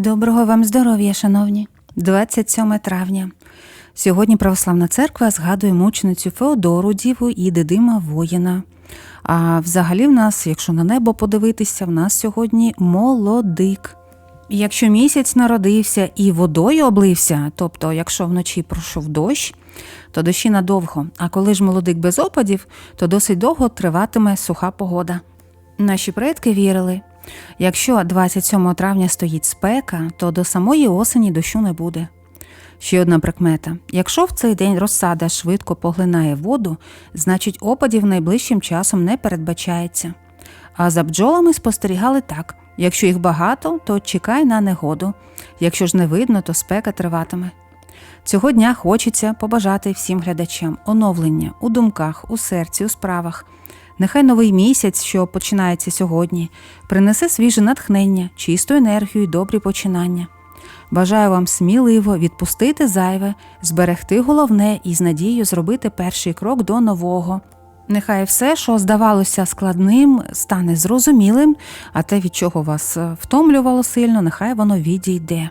Доброго вам здоров'я, шановні. 27 травня. Сьогодні Православна церква згадує мученицю Феодору Діву і Дидима воїна. А взагалі в нас, якщо на небо подивитися, в нас сьогодні молодик. Якщо місяць народився і водою облився, тобто якщо вночі пройшов дощ, то дощі надовго, а коли ж молодик без опадів, то досить довго триватиме суха погода. Наші предки вірили, якщо 27 травня стоїть спека, то до самої осені дощу не буде. Ще одна прикмета: якщо в цей день розсада швидко поглинає воду, значить опадів найближчим часом не передбачається. А за бджолами спостерігали так: якщо їх багато, то чекай на негоду, якщо ж не видно, то спека триватиме. Цього дня хочеться побажати всім глядачам оновлення у думках, у серці, у справах. Нехай новий місяць, що починається сьогодні, принесе свіже натхнення, чисту енергію і добрі починання. Бажаю вам сміливо відпустити зайве, зберегти головне і з надією зробити перший крок до нового. Нехай все, що здавалося складним, стане зрозумілим, а те, від чого вас е, втомлювало сильно, нехай воно відійде.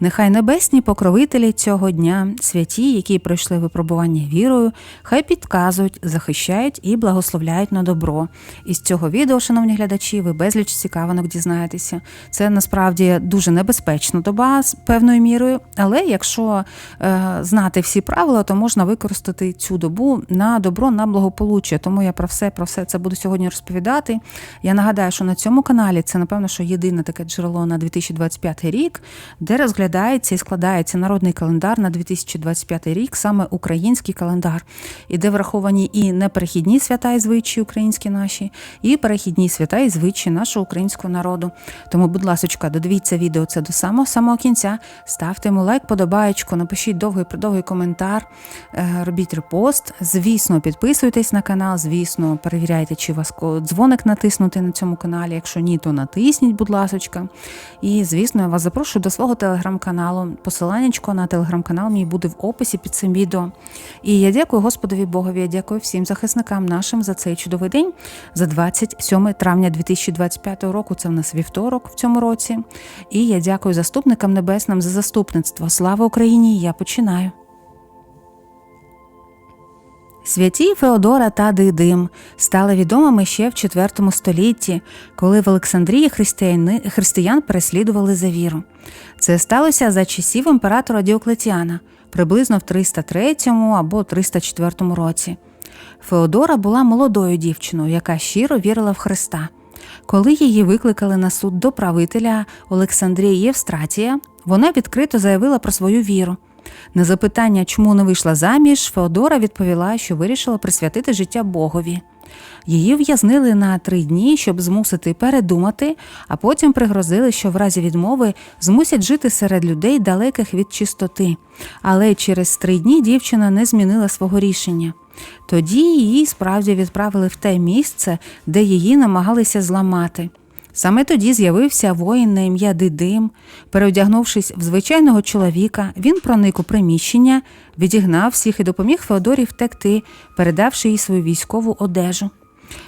Нехай небесні покровителі цього дня, святі, які пройшли випробування вірою, хай підказують, захищають і благословляють на добро. Із цього відео, шановні глядачі, ви безліч цікавинок дізнаєтеся. Це насправді дуже небезпечна доба з певною мірою, але якщо е, знати всі правила, то можна використати цю добу на добро, на благополуччя. Тому я про все про все це буду сьогодні розповідати. Я нагадаю, що на цьому каналі це, напевно, що єдине таке джерело на 2025 рік, де розглядається і складається народний календар на 2025 рік, саме український календар, і де враховані і неперехідні свята і звичаї українські наші, і перехідні свята і звичаї нашого українського народу. Тому, будь ласка, додивіться відео це до самого самого кінця. Ставте йому лайк, подобаєчку, напишіть довгий продовгий коментар, е, робіть репост. Звісно, підписуйтесь на канал, звісно, перевіряйте, чи вас дзвоник натиснути на цьому каналі. Якщо ні, то натисніть, будь ласка. І звісно, я вас запрошую до свого телеграм-каналу. Посиланнячко на телеграм-канал мій буде в описі під цим відео. І я дякую Господові Богові, я дякую всім захисникам нашим за цей чудовий день, за 27 травня 2025 року. Це в нас вівторок в цьому році. І я дякую заступникам небесним за заступництво. Слава Україні! Я починаю. Святі Феодора та Дидим стали відомими ще в IV столітті, коли в Олександрії християни, християн переслідували за віру. Це сталося за часів імператора Діоклетіана, приблизно в 303 або 304 році. Феодора була молодою дівчиною, яка щиро вірила в Христа. Коли її викликали на суд до правителя Олександрії Євстратія, вона відкрито заявила про свою віру. На запитання, чому не вийшла заміж, Феодора відповіла, що вирішила присвятити життя Богові. Її в'язнили на три дні, щоб змусити передумати, а потім пригрозили, що в разі відмови змусять жити серед людей, далеких від чистоти. Але через три дні дівчина не змінила свого рішення. Тоді її справді відправили в те місце, де її намагалися зламати. Саме тоді з'явився воїн на ім'я Дидим. Переодягнувшись в звичайного чоловіка, він проник у приміщення, відігнав всіх і допоміг Феодорі втекти, передавши їй свою військову одежу.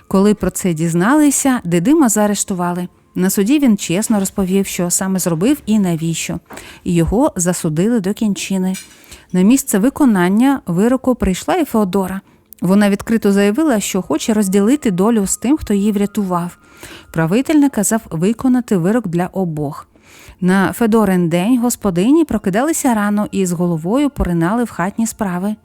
Коли про це дізналися, Дидима заарештували. На суді він чесно розповів, що саме зробив і навіщо, його засудили до кінчини. На місце виконання вироку прийшла і Феодора. Вона відкрито заявила, що хоче розділити долю з тим, хто її врятував. Правитель наказав виконати вирок для обох. На Федорин день господині прокидалися рано і з головою поринали в хатні справи.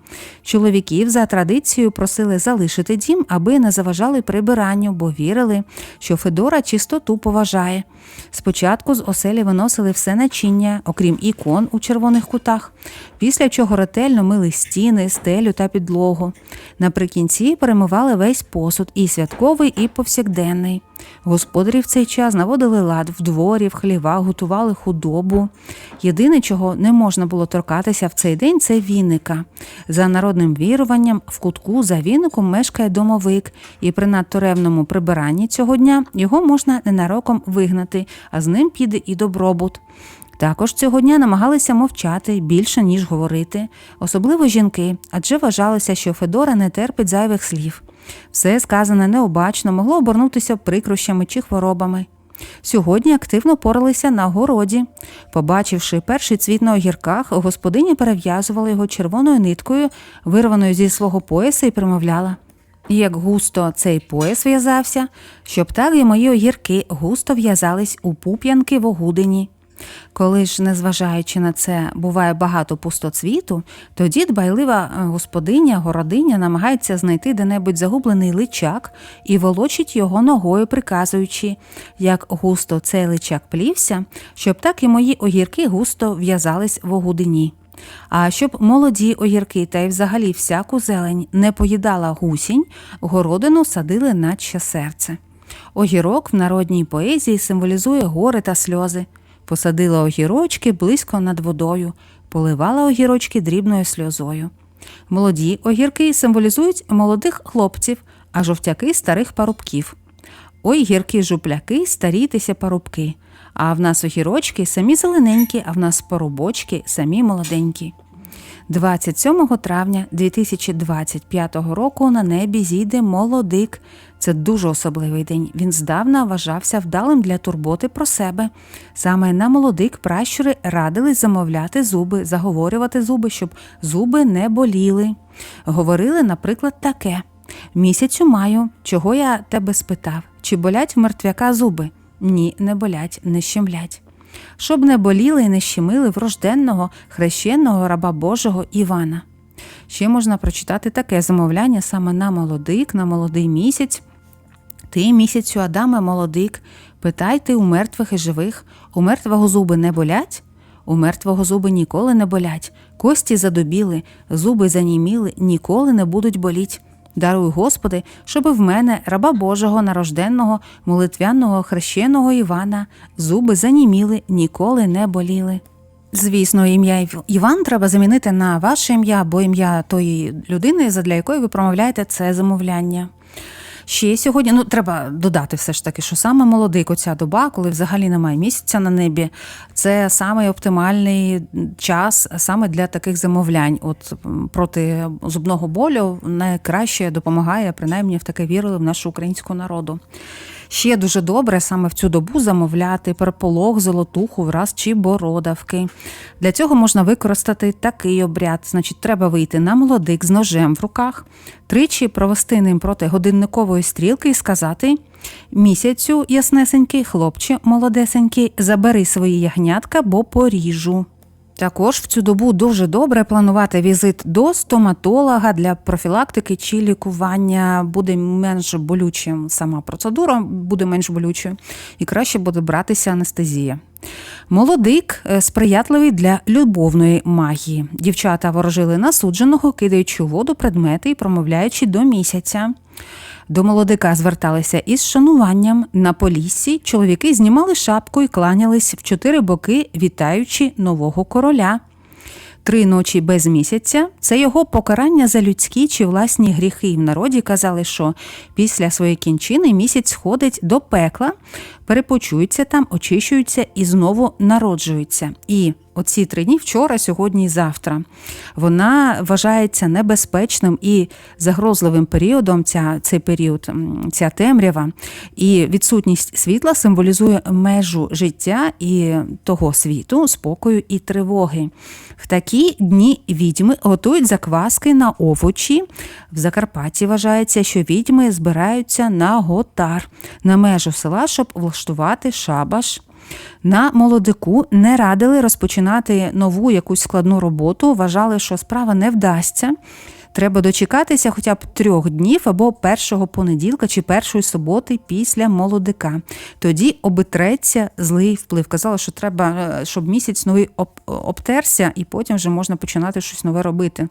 Чоловіків за традицією просили залишити дім, аби не заважали прибиранню, бо вірили, що Федора чистоту поважає. Спочатку з оселі виносили все начиння, окрім ікон у червоних кутах, після чого ретельно мили стіни, стелю та підлогу. Наприкінці перемивали весь посуд, і святковий, і повсякденний. Господарі в цей час наводили лад в дворі, в хлівах, готували худобу. Єдине, чого не можна було торкатися в цей день, це віника. За народним віруванням, в кутку за віником мешкає домовик, і при надто ревному прибиранні цього дня його можна ненароком вигнати, а з ним піде і добробут. Також цього дня намагалися мовчати більше, ніж говорити, особливо жінки, адже вважалося, що Федора не терпить зайвих слів. Все сказане необачно могло обернутися прикрощами чи хворобами. Сьогодні активно поралися на городі. Побачивши перший цвіт на огірках, господиня перев'язувала його червоною ниткою, вирваною зі свого пояса, і примовляла. Як густо цей пояс в'язався, щоб так і мої огірки густо в'язались у пуп'янки в огудині. Коли ж, незважаючи на це, буває багато пустоцвіту, тоді дбайлива е, господиня, городиня намагається знайти де-небудь загублений личак і волочить його ногою, приказуючи, як густо цей личак плівся, щоб так і мої огірки густо в'язались в огудині. А щоб молоді огірки та й взагалі всяку зелень не поїдала гусінь, городину садили наче серце. Огірок в народній поезії символізує гори та сльози. Посадила огірочки близько над водою, поливала огірочки дрібною сльозою. Молоді огірки символізують молодих хлопців, а жовтяки старих парубків. Ой, гіркі жупляки, старітися парубки. А в нас огірочки самі зелененькі, а в нас парубочки самі молоденькі. 27 травня 2025 року на небі зійде молодик. Це дуже особливий день. Він здавна вважався вдалим для турботи про себе. Саме на молодик пращури радили замовляти зуби, заговорювати зуби, щоб зуби не боліли. Говорили, наприклад, таке: місяцю маю, чого я тебе спитав, чи болять в мертвяка зуби? Ні, не болять, не щемлять щоб не боліли і не щемили врожденного хрещеного раба Божого Івана. Ще можна прочитати таке замовляння саме на молодик, на молодий місяць. Ти місяцю Адаме молодик, питайте у мертвих і живих, у мертвого зуби не болять? У мертвого зуби ніколи не болять, кості задобіли, зуби заніміли, ніколи не будуть боліть. Даруй, Господи, щоби в мене, раба Божого, нарожденного, молитвяного, хрещеного Івана, зуби заніміли, ніколи не боліли. Звісно, ім'я Іван треба замінити на ваше ім'я або ім'я тої людини, задля якої ви промовляєте це замовляння. Ще сьогодні ну треба додати все ж таки, що саме молодик оця доба, коли взагалі немає місяця на небі, це саме оптимальний час саме для таких замовлянь. От проти зубного болю найкраще допомагає, принаймні в таке вірили в нашу українську народу. Ще дуже добре саме в цю добу замовляти переполох, золотуху, враз чи бородавки. Для цього можна використати такий обряд. Значить, треба вийти на молодик з ножем в руках, тричі провести ним проти годинникової стрілки і сказати. Місяцю, яснесенький, хлопче, молодесенький, забери свої ягнятка, бо поріжу. Також в цю добу дуже добре планувати візит до стоматолога для профілактики чи лікування буде менш болючим сама процедура, буде менш болючою, і краще буде братися анестезія. Молодик е, сприятливий для любовної магії. Дівчата ворожили насудженого, кидаючи у воду предмети і промовляючи до місяця. До молодика зверталися із шануванням на поліссі. Чоловіки знімали шапку і кланялись в чотири боки, вітаючи нового короля. Три ночі без місяця це його покарання за людські чи власні гріхи. В народі казали, що після своєї кінчини місяць ходить до пекла, перепочується там, очищується і знову народжується. І оці три дні вчора, сьогодні і завтра. Вона вважається небезпечним і загрозливим періодом. Ця цей період, ця темрява, і відсутність світла символізує межу життя і того світу, спокою і тривоги. В такі дні відьми готують закваски на овочі. В Закарпатті вважається, що відьми збираються на готар, на межу села, щоб влаштувати шабаш. На молодику не радили розпочинати нову якусь складну роботу, вважали, що справа не вдасться. Треба дочекатися хоча б трьох днів або першого понеділка чи першої суботи після молодика. Тоді обитреться злий вплив. Казали, що треба, е, щоб місяць новий обтерся, і потім вже можна починати щось нове робити.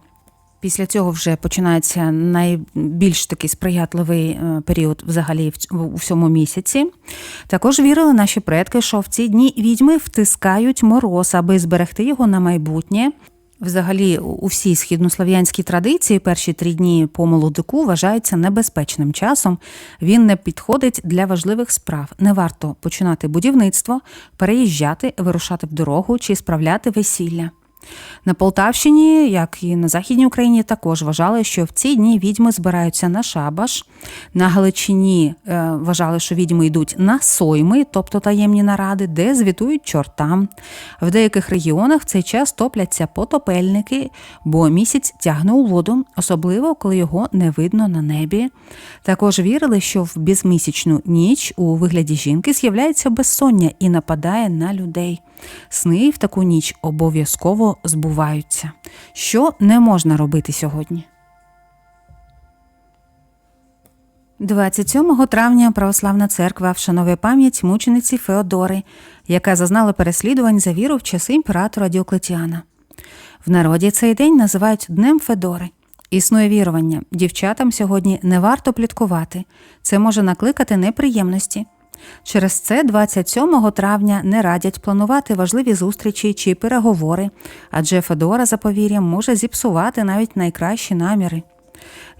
Після цього вже починається найбільш такий сприятливий е, період взагалі у всьому місяці. Також вірили наші предки, що в ці дні відьми втискають мороз, аби зберегти його на майбутнє. Взагалі, у всій східнослов'янській традиції перші три дні по молодику вважаються небезпечним часом. Він не підходить для важливих справ. Не варто починати будівництво, переїжджати, вирушати в дорогу чи справляти весілля. На Полтавщині, як і на Західній Україні, також вважали, що в ці дні відьми збираються на шабаш. На Галичині е, вважали, що відьми йдуть на сойми, тобто таємні наради, де звітують чортам. В деяких регіонах в цей час топляться потопельники, бо місяць тягне у воду, особливо коли його не видно на небі. Також вірили, що в безмісячну ніч у вигляді жінки з'являється безсоння і нападає на людей. Сни в таку ніч обов'язково збуваються. Що не можна робити сьогодні? 27 травня Православна церква вшановує пам'ять мучениці Феодори, яка зазнала переслідувань за віру в часи імператора Діоклетіана. В народі цей день називають Днем Федори. Існує вірування, дівчатам сьогодні не варто пліткувати, це може накликати неприємності. Через це 27 травня не радять планувати важливі зустрічі чи переговори, адже Федора за повір'ям може зіпсувати навіть найкращі наміри.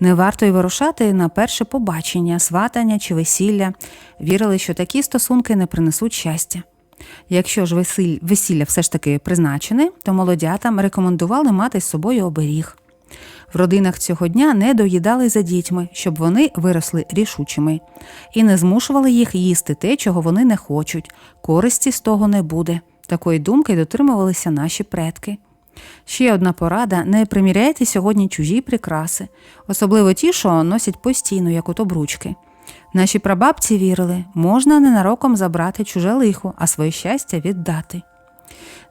Не варто й вирушати на перше побачення, сватання чи весілля. Вірили, що такі стосунки не принесуть щастя. Якщо ж весілля все ж таки призначене, то молодятам рекомендували мати з собою оберіг. В родинах цього дня не доїдали за дітьми, щоб вони виросли рішучими, і не змушували їх їсти те, чого вони не хочуть. Користі з того не буде. Такої думки дотримувалися наші предки. Ще одна порада: не приміряйте сьогодні чужі прикраси, особливо ті, що носять постійно, як от обручки. Наші прабабці вірили, можна ненароком забрати чуже лихо, а своє щастя віддати.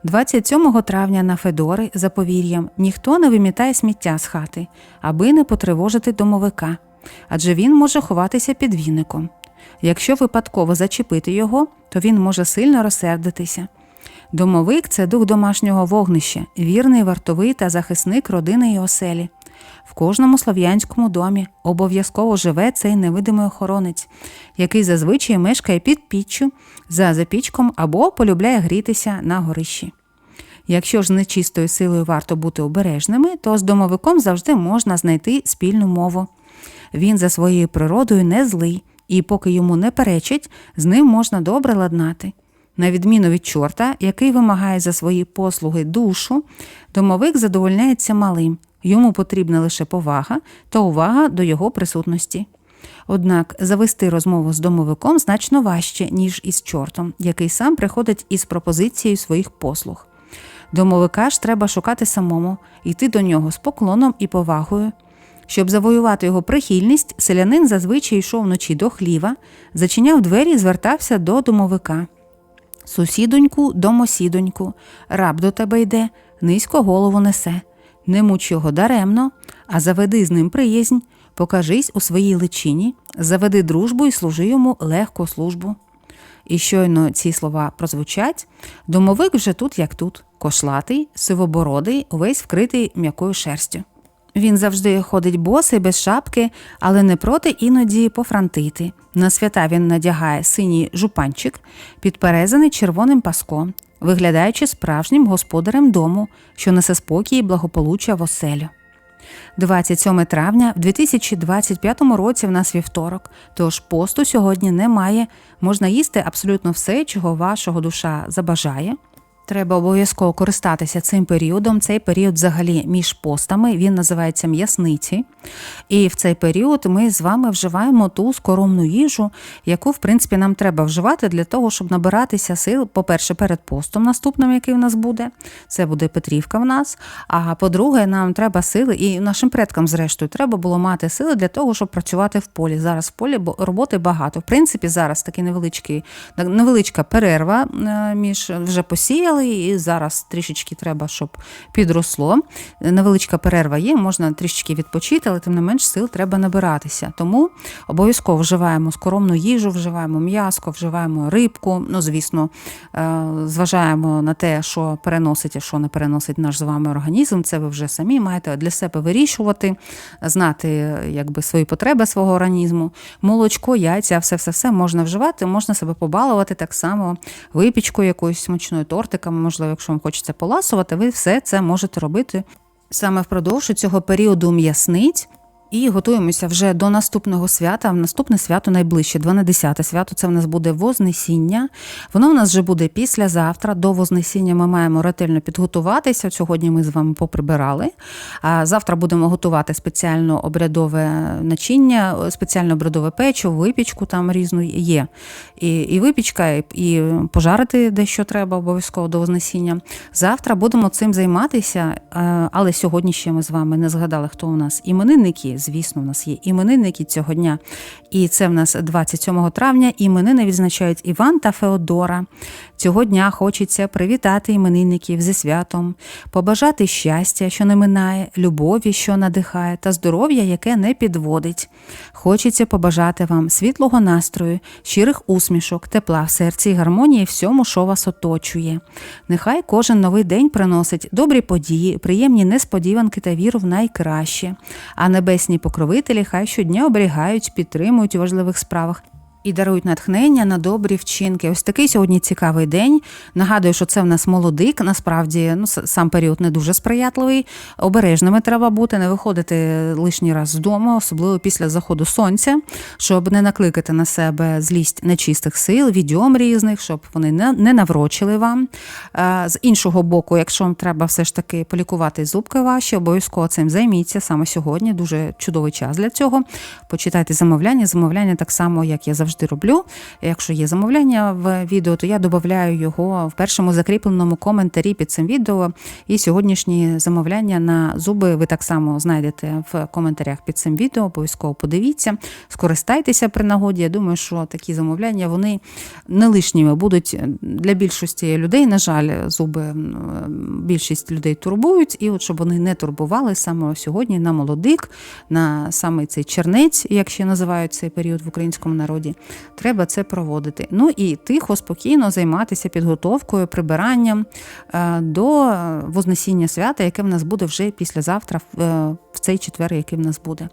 27 травня на Федори за повір'ям ніхто не вимітає сміття з хати, аби не потривожити домовика, адже він може ховатися під віником. Якщо випадково зачепити його, то він може сильно розсердитися. Домовик це дух домашнього вогнища, вірний вартовий та захисник родини і оселі. В кожному слов'янському домі обов'язково живе цей невидимий охоронець, який зазвичай мешкає під піччю, за запічком або полюбляє грітися на горищі. Якщо ж з нечистою силою варто бути обережними, то з домовиком завжди можна знайти спільну мову. Він за своєю природою не злий, і поки йому не перечить, з ним можна добре ладнати. На відміну від чорта, який вимагає за свої послуги душу, домовик задовольняється малим, йому потрібна лише повага та увага до його присутності. Однак завести розмову з домовиком значно важче, ніж із чортом, який сам приходить із пропозицією своїх послуг. Домовика ж треба шукати самому, йти до нього з поклоном і повагою. Щоб завоювати його прихильність, селянин зазвичай йшов вночі до хліва, зачиняв двері і звертався до домовика. Сусідоньку, домосідоньку, раб до тебе йде, низько голову несе. Не муч його даремно, а заведи з ним приязнь, покажись у своїй личині, заведи дружбу і служи йому легку службу. І щойно ці слова прозвучать, домовик вже тут, як тут, кошлатий, сивобородий, увесь вкритий м'якою шерстю. Він завжди ходить босий, без шапки, але не проти іноді пофрантити. На свята він надягає синій жупанчик, підперезаний червоним паском, виглядаючи справжнім господарем дому, що несе спокій і благополуччя в оселю. 27 травня в 2025 році в нас вівторок, тож посту сьогодні немає. Можна їсти абсолютно все, чого вашого душа забажає. Треба обов'язково користатися цим періодом. Цей період взагалі між постами, він називається м'ясниці. І в цей період ми з вами вживаємо ту скоромну їжу, яку, в принципі, нам треба вживати для того, щоб набиратися сил, по-перше, перед постом наступним, який в нас буде. Це буде Петрівка в нас. А по-друге, нам треба сили, і нашим предкам, зрештою, треба було мати сили для того, щоб працювати в полі. Зараз в полі роботи багато. В принципі, зараз невеличкий, невеличка перерва е, між вже посіяли, і зараз трішечки треба, щоб підросло. Невеличка перерва є, можна трішечки відпочити, але тим не менш сил треба набиратися. Тому обов'язково вживаємо скоромну їжу, вживаємо м'яско, вживаємо рибку. Ну, звісно, е, зважаємо на те, що переносить, а що не переносить наш з вами організм. Це ви вже самі маєте для себе вирішувати, знати якби свої потреби свого організму. Молочко, яйця, все все все можна вживати, можна себе побалувати так само, випічкою якоюсь смачною тортиками, можливо, якщо вам хочеться поласувати, ви все це можете робити саме впродовж цього періоду м'ясниць. І готуємося вже до наступного свята. Наступне свято найближче, 12 свято. Це в нас буде Вознесіння. Воно у нас вже буде післязавтра. До Вознесіння ми маємо ретельно підготуватися. От Сьогодні ми з вами поприбирали. А завтра будемо готувати спеціально обрядове начиння, спеціально обрядове печиво, випічку там різну є. І, і випічка, і, і пожарити дещо треба обов'язково до Вознесіння. Завтра будемо цим займатися, е, але сьогодні ще ми з вами не згадали, хто у нас іменинники. Звісно, у нас є іменинники цього дня. І це в нас 27 травня. Іменини відзначають Іван та Феодора. Цього дня хочеться привітати іменинників зі святом, побажати щастя, що не минає, любові, що надихає, та здоров'я, яке не підводить. Хочеться побажати вам світлого настрою, щирих усмішок, тепла в серці і гармонії всьому, що вас оточує. Нехай кожен новий день приносить добрі події, приємні несподіванки та віру в найкраще. А небесні покровителі хай щодня оберігають, підтримують у важливих справах. І дарують натхнення на добрі вчинки. Ось такий сьогодні цікавий день. Нагадую, що це в нас молодик. Насправді, ну сам період не дуже сприятливий. Обережними треба бути, не виходити лишній раз з дому, особливо після заходу сонця, щоб не накликати на себе злість нечистих сил, відьом різних, щоб вони не, наврочили вам. З іншого боку, якщо вам треба все ж таки полікувати зубки ваші, обов'язково цим займіться саме сьогодні. Дуже чудовий час для цього. Почитайте замовляння. Замовляння так само, як я завжди роблю. Якщо є замовляння в відео, то я додаю його в першому закріпленому коментарі під цим відео. І сьогоднішні замовляння на зуби ви так само знайдете в коментарях під цим відео. Обов'язково подивіться, скористайтеся при нагоді. Я думаю, що такі замовляння вони не лишніми будуть для більшості людей. На жаль, зуби більшість людей турбують, і от щоб вони не турбували саме сьогодні на молодик, на саме цей чернець, як ще називають цей період в українському народі, треба це проводити. Ну і тихо, спокійно займатися підготовкою, прибиранням е, до Вознесіння свята, яке в нас буде вже післязавтра, е, в цей четвер, який в нас буде.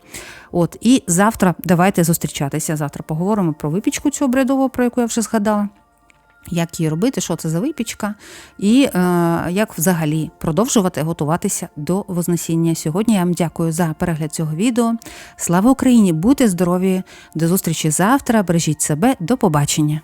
От і завтра давайте зустрічатися. Завтра поговоримо про випічку цю обрядову, про яку я вже згадала. Як її робити, що це за випічка, і е, як взагалі продовжувати готуватися до Вознесіння. Сьогодні я вам дякую за перегляд цього відео. Слава Україні! Будьте здорові! До зустрічі завтра! Бережіть себе, до побачення!